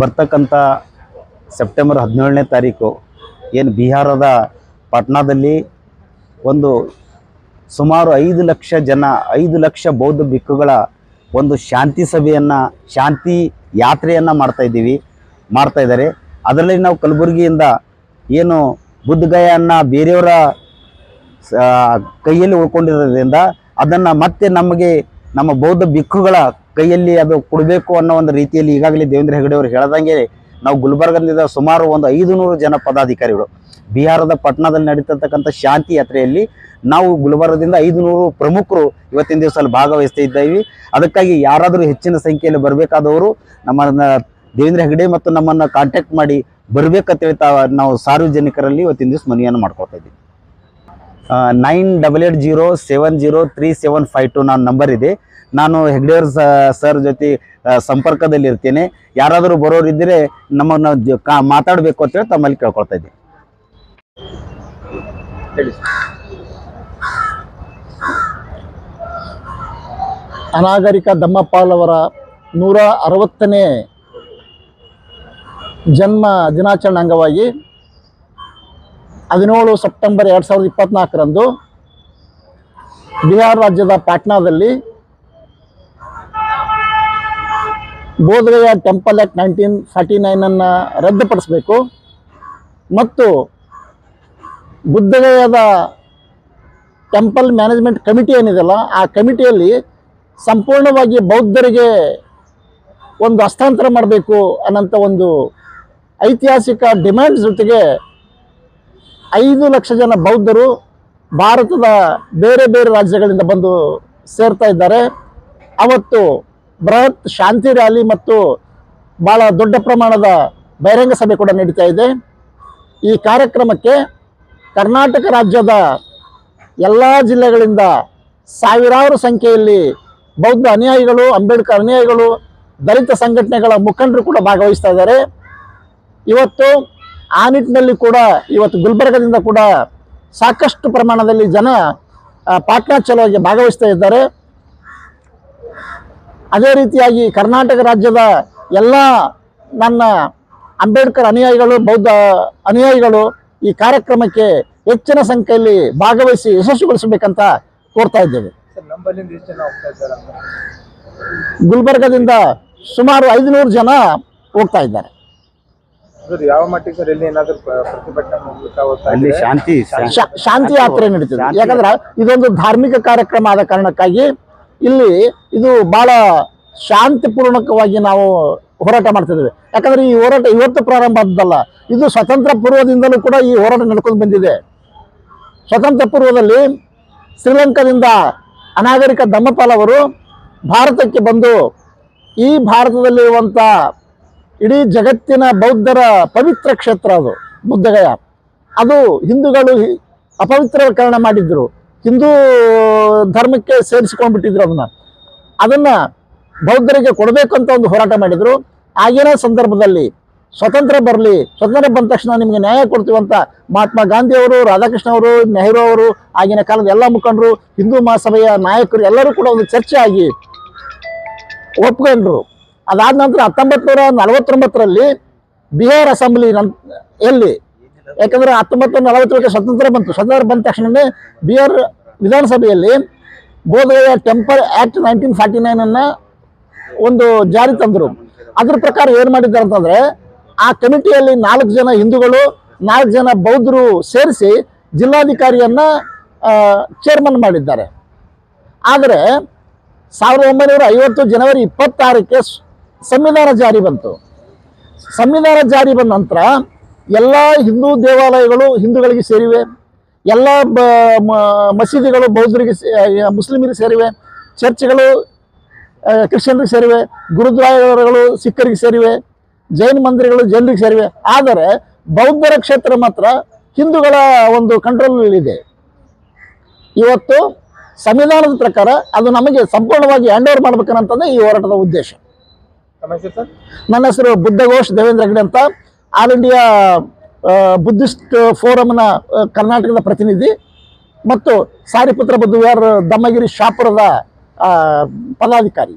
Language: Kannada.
ಬರ್ತಕ್ಕಂಥ ಸೆಪ್ಟೆಂಬರ್ ಹದಿನೇಳನೇ ತಾರೀಕು ಏನು ಬಿಹಾರದ ಪಾಟ್ನಾದಲ್ಲಿ ಒಂದು ಸುಮಾರು ಐದು ಲಕ್ಷ ಜನ, ಐದು ಲಕ್ಷ ಬೌದ್ಧ ಭಿಕ್ಕುಗಳ ಒಂದು ಶಾಂತಿ ಸಭೆಯನ್ನು, ಶಾಂತಿ ಯಾತ್ರೆಯನ್ನು ಮಾಡ್ತಾಯಿದ್ದೀವಿ ಮಾಡ್ತಾಯಿದ್ದಾರೆ ಅದರಲ್ಲಿ ನಾವು ಕಲಬುರಗಿಯಿಂದ ಏನು ಬುದ್ಧಗಯನ್ನು ಬೇರೆಯವರ ಕೈಯಲ್ಲಿ ಉಳ್ಕೊಂಡಿರೋದ್ರಿಂದ ಅದನ್ನು ಮತ್ತೆ ನಮಗೆ ನಮ್ಮ ಬೌದ್ಧ ಭಿಕ್ಕುಗಳ ಕೈಯಲ್ಲಿ ಅದು ಕೊಡಬೇಕು ಅನ್ನೋ ಒಂದು ರೀತಿಯಲ್ಲಿ ಈಗಾಗಲೇ ದೇವೇಂದ್ರ ಹೆಗಡೆ ಅವರು ಹೇಳ್ದಂಗೆ ನಾವು ಗುಲ್ಬರ್ಗದಿಂದ ಸುಮಾರು ಒಂದು ಐದು ನೂರು ಜನ ಪದಾಧಿಕಾರಿಗಳು, ಬಿಹಾರದ ಪಟ್ನಾದಲ್ಲಿ ನಡೀತಿರ್ತಕ್ಕಂಥ ಶಾಂತಿ ಯಾತ್ರೆಯಲ್ಲಿ ನಾವು ಗುಲ್ಬರ್ಗದಿಂದ ಐದು ನೂರು ಪ್ರಮುಖರು ಇವತ್ತಿನ ದಿವಸ ಅಲ್ಲಿ ಭಾಗವಹಿಸ್ತಾ ಇದ್ದೀವಿ ಅದಕ್ಕಾಗಿ ಯಾರಾದರೂ ಹೆಚ್ಚಿನ ಸಂಖ್ಯೆಯಲ್ಲಿ ಬರಬೇಕಾದವರು ನಮ್ಮನ್ನ ದೇವೇಂದ್ರ ಹೆಗಡೆ ಮತ್ತು ನಮ್ಮನ್ನು ಕಾಂಟ್ಯಾಕ್ಟ್ ಮಾಡಿ ಬರಬೇಕಂತೇಳಿ ತಾವು ನಾವು ಸಾರ್ವಜನಿಕರಲ್ಲಿ ಇವತ್ತಿನ ದಿವಸ ಮನೆಯನ್ನು ಮಾಡ್ಕೊಳ್ತಾ ಇದ್ದೀವಿ. Nine double eight zero seven zero three seven five two ನನ್ನ ನಂಬರ್ ಇದೆ. ನಾನು ಹೆಗ್ಡೇರ್ ಸರ್ ಜೊತೆ ಸಂಪರ್ಕದಲ್ಲಿರ್ತೇನೆ ಸಂಪರ್ಕದಲ್ಲಿ ಇರ್ತೇನೆ. ಯಾರಾದರೂ ಬರೋರು ಇದ್ದರೆ ನಮ್ಮನ್ನು ಜ- ಕಾ ಮಾತಾಡಬೇಕು ಅಂತೇಳಿ ತಮ್ಮಲ್ಲಿ ಕೇಳ್ಕೊಳ್ತಾ ಇದ್ದೀನಿ. ಅನಾಗರಿಕ ದಮ್ಮಪ್ಪಾಲವರ ನೂರ ಅರವತ್ತನೇ ಜನ್ಮ ದಿನಾಚರಣೆ ಅಂಗವಾಗಿ ಹದಿನೇಳು ಸೆಪ್ಟೆಂಬರ್ ಎರಡು ಸಾವಿರದ ಇಪ್ಪತ್ತ್ನಾಲ್ಕರಂದು ಬಿಹಾರ್ ರಾಜ್ಯದ ಪಾಟ್ನಾದಲ್ಲಿ Bodhgaya temple act nineteen forty ನೈನನ್ನು ರದ್ದುಪಡಿಸಬೇಕು. ಮತ್ತು ಬುದ್ಧಗಯದ ಟೆಂಪಲ್ ಮ್ಯಾನೇಜ್ಮೆಂಟ್ ಕಮಿಟಿ ಏನಿದೆಯಲ್ಲ, ಆ ಕಮಿಟಿಯಲ್ಲಿ ಸಂಪೂರ್ಣವಾಗಿ ಬೌದ್ಧರಿಗೆ ಒಂದು ಹಸ್ತಾಂತರ ಮಾಡಬೇಕು ಅನ್ನೋಂಥ ಒಂದು ಐತಿಹಾಸಿಕ ಡಿಮ್ಯಾಂಡ್ ಜೊತೆಗೆ ಐದು ಲಕ್ಷ ಜನ ಬೌದ್ಧರು ಭಾರತದ ಬೇರೆ ಬೇರೆ ರಾಜ್ಯಗಳಿಂದ ಬಂದು ಸೇರ್ತಾ ಇದ್ದಾರೆ. ಅವತ್ತು ಬೃಹತ್ ಶಾಂತಿ ರ್ಯಾಲಿ ಮತ್ತು ಭಾಳ ದೊಡ್ಡ ಪ್ರಮಾಣದ ಬಹಿರಂಗ ಸಭೆ ಕೂಡ ನಡೀತಾ ಇದೆ. ಈ ಕಾರ್ಯಕ್ರಮಕ್ಕೆ ಕರ್ನಾಟಕ ರಾಜ್ಯದ ಎಲ್ಲ ಜಿಲ್ಲೆಗಳಿಂದ ಸಾವಿರಾರು ಸಂಖ್ಯೆಯಲ್ಲಿ ಬೌದ್ಧ ಅನುಯಾಯಿಗಳು, ಅಂಬೇಡ್ಕರ್ ಅನುಯಾಯಿಗಳು, ದಲಿತ ಸಂಘಟನೆಗಳ ಮುಖಂಡರು ಕೂಡ ಭಾಗವಹಿಸ್ತಾ ಇದ್ದಾರೆ. ಇವತ್ತು ಆ ನಿಟ್ಟಿನಲ್ಲಿ ಕೂಡ ಇವತ್ತು ಗುಲ್ಬರ್ಗದಿಂದ ಕೂಡ ಸಾಕಷ್ಟು ಪ್ರಮಾಣದಲ್ಲಿ ಜನ ಪಾಟ್ನಾ ಚಲೋಗೆ ಭಾಗವಹಿಸ್ತಾ ಇದ್ದಾರೆ. ಅದೇ ರೀತಿಯಾಗಿ ಕರ್ನಾಟಕ ರಾಜ್ಯದ ಎಲ್ಲ ನನ್ನ ಅಂಬೇಡ್ಕರ್ ಅನುಯಾಯಿಗಳು ಬೌದ್ಧ ಅನುಯಾಯಿಗಳು ಈ ಕಾರ್ಯಕ್ರಮಕ್ಕೆ ಹೆಚ್ಚಿನ ಸಂಖ್ಯೆಯಲ್ಲಿ ಭಾಗವಹಿಸಿ ಯಶಸ್ವಿಗೊಳಿಸಬೇಕಂತ ಕೋರ್ತಾ ಇದ್ದೇವೆ. ಗುಲ್ಬರ್ಗದಿಂದ ಸುಮಾರು ಐದುನೂರು ಜನ ಹೋಗ್ತಾ ಇದ್ದಾರೆ. ಸರ್ ಯಾವ ಮಟ್ಟಿಗೆ ಸರ್ ಎಲ್ಲಿ ಏನಾದ್ರು ಪ್ರ- ಪ್ರತಿಭಟನೆ ಮಾಡ್ಲಿಕ್ಕೆ ಹೋಗ್ತಾ ಅಲ್ಲಿ ಶಾಂತಿ ಶಾ- ಶಾಂತಿ ಯಾತ್ರೆ ನಡೀತದೆ. ಶಾಂತಿ ಯಾಕಂದ್ರೆ ಇದೊಂದು ಧಾರ್ಮಿಕ ಕಾರ್ಯಕ್ರಮ ಆದ ಕಾರಣಕ್ಕಾಗಿ ಇಲ್ಲಿ ಇದು ಬಹಳ ಶಾಂತಿಪೂರ್ಣಕವಾಗಿ ನಾವು ಹೋರಾಟ ಮಾಡ್ತಿದ್ದೇವೆ. ಯಾಕಂದ್ರೆ ಈ ಹೋರಾಟ ಇವತ್ತು ಪ್ರಾರಂಭ ಆದದ್ದಲ್ಲ. ಇದು ಸ್ವತಂತ್ರ ಪೂರ್ವದಿಂದಲೂ ಕೂಡ ಈ ಹೋರಾಟ ನಡ್ಕೊಂಡು ಬಂದಿದೆ. ಸ್ವತಂತ್ರ ಪೂರ್ವದಲ್ಲಿ ಶ್ರೀಲಂಕಾದಿಂದ ಅನಾಗರಿಕ ಧಮ್ಮಪಾಲ್ ಅವರು ಭಾರತಕ್ಕೆ ಬಂದು ಈ ಭಾರತದಲ್ಲಿರುವಂಥ ಇಡೀ ಜಗತ್ತಿನ ಬೌದ್ಧರ ಪವಿತ್ರ ಕ್ಷೇತ್ರ ಅದು ಬುದ್ಧಗಯ ಅದು ಹಿಂದೂಗಳು ಅಪವಿತ್ರೀಕರಣ ಮಾಡಿದ್ರು. ಹಿಂದೂ ಧರ್ಮಕ್ಕೆ ಸೇರಿಸಿಕೊಂಡ್ಬಿಟ್ಟಿದ್ರು ಅದನ್ನ. ಅದನ್ನ ಬೌದ್ಧರಿಗೆ ಕೊಡಬೇಕು ಅಂತ ಒಂದು ಹೋರಾಟ ಮಾಡಿದ್ರು. ಆಗಿನ ಸಂದರ್ಭದಲ್ಲಿ ಸ್ವತಂತ್ರ ಬರಲಿ, ಸ್ವತಂತ್ರ ಬಂದ ತಕ್ಷಣ ನಿಮಗೆ ನ್ಯಾಯ ಕೊಡ್ತೀವಿ ಅಂತ ಮಹಾತ್ಮ ಗಾಂಧಿ ಅವರು, ರಾಧಾಕೃಷ್ಣ ಅವರು, ನೆಹರು ಅವರು, ಆಗಿನ ಕಾಲದ ಎಲ್ಲ ಮುಖಂಡರು, ಹಿಂದೂ ಮಹಾಸಭೆಯ ನಾಯಕರು ಎಲ್ಲರೂ ಕೂಡ ಒಂದು ಚರ್ಚೆ ಆಗಿ ಒಪ್ಕೊಂಡ್ರು. ಅದಾದ ನಂತರ ಹತ್ತೊಂಬತ್ತು ನೂರ ನಲವತ್ತೊಂಬತ್ತರಲ್ಲಿ ಬಿಹಾರ್ ಅಸೆಂಬ್ಲಿ ನನ್ ಎಲ್ಲಿ? ಯಾಕಂದ್ರೆ ಹತ್ತೊಂಬತ್ತು ನೂರ ಸ್ವತಂತ್ರ ಬಂತು. ಸ್ವತಂತ್ರ ಬಂದ ತಕ್ಷಣವೇ ಬಿಹಾರ್ ವಿಧಾನಸಭೆಯಲ್ಲಿ Bodhgaya temple act nineteen forty ನೈನನ್ನು ಒಂದು ಜಾರಿ ತಂದರು. ಅದ್ರ ಪ್ರಕಾರ ಏನು ಮಾಡಿದ್ದಾರೆ ಅಂತಂದರೆ ಆ ಕಮಿಟಿಯಲ್ಲಿ ನಾಲ್ಕು ಜನ ಹಿಂದೂಗಳು, ನಾಲ್ಕು ಜನ ಬೌದ್ಧರು ಸೇರಿಸಿ ಜಿಲ್ಲಾಧಿಕಾರಿಯನ್ನು ಚೇರ್ಮನ್ ಮಾಡಿದ್ದಾರೆ. ಆದರೆ ಸಾವಿರದ ಒಂಬೈನೂರ ಐವತ್ತು ಜನವರಿ ಇಪ್ಪತ್ತಾರಕ್ಕೆ ಸಂವಿಧಾನ ಜಾರಿ ಬಂತು. ಸಂವಿಧಾನ ಜಾರಿ ಬಂದ ನಂತರ ಎಲ್ಲ ಹಿಂದೂ ದೇವಾಲಯಗಳು ಹಿಂದೂಗಳಿಗೆ ಸೇರಿವೆ. ಎಲ್ಲ ಮಸೀದಿಗಳು ಬೌದ್ಧರಿಗೆ ಮುಸ್ಲಿಮರಿಗೆ ಸೇರಿವೆ. ಚರ್ಚ್ಗಳು ಕ್ರಿಶ್ಚಿಯನ್ರಿಗೆ ಸೇರಿವೆ. ಗುರುದ್ವಾರಗಳು ಸಿಖ್ಖರಿಗೆ ಸೇರಿವೆ. ಜೈನ ಮಂದಿರಗಳು ಜೈನರಿಗೆ ಸೇರಿವೆ. ಆದರೆ ಬೌದ್ಧರ ಕ್ಷೇತ್ರ ಮಾತ್ರ ಹಿಂದೂಗಳ ಒಂದು ಕಂಟ್ರೋಲ್ನಲ್ಲಿದೆ ಇವತ್ತು ಸಂವಿಧಾನದ ಪ್ರಕಾರ ಅದು ನಮಗೆ ಸಂಪೂರ್ಣವಾಗಿ ಹ್ಯಾಂಡ್ ಓವರ್ ಮಾಡ್ಬೇಕನ್ನಂತಂದೇ ಈ ಹೋರಾಟದ ಉದ್ದೇಶ. ನನ್ನ ಹೆಸರು ಬುದ್ಧಘೋಷ್ ದೇವೇಂದ್ರ ಹೆಗ್ಡೆ ಅಂತ. ಆಲ್ ಇಂಡಿಯಾ ಬುದ್ಧಿಸ್ಟ್ ಫೋರಮ್ನ ಕರ್ನಾಟಕದ ಪ್ರತಿನಿಧಿ. ಮತ್ತು ಸಾರಿಪುತ್ರ ಬುದ್ಧ ವಿಹಾರ ದಮ್ಮಗಿರಿ ಶಾಪುರದ ಪದಾಧಿಕಾರಿ.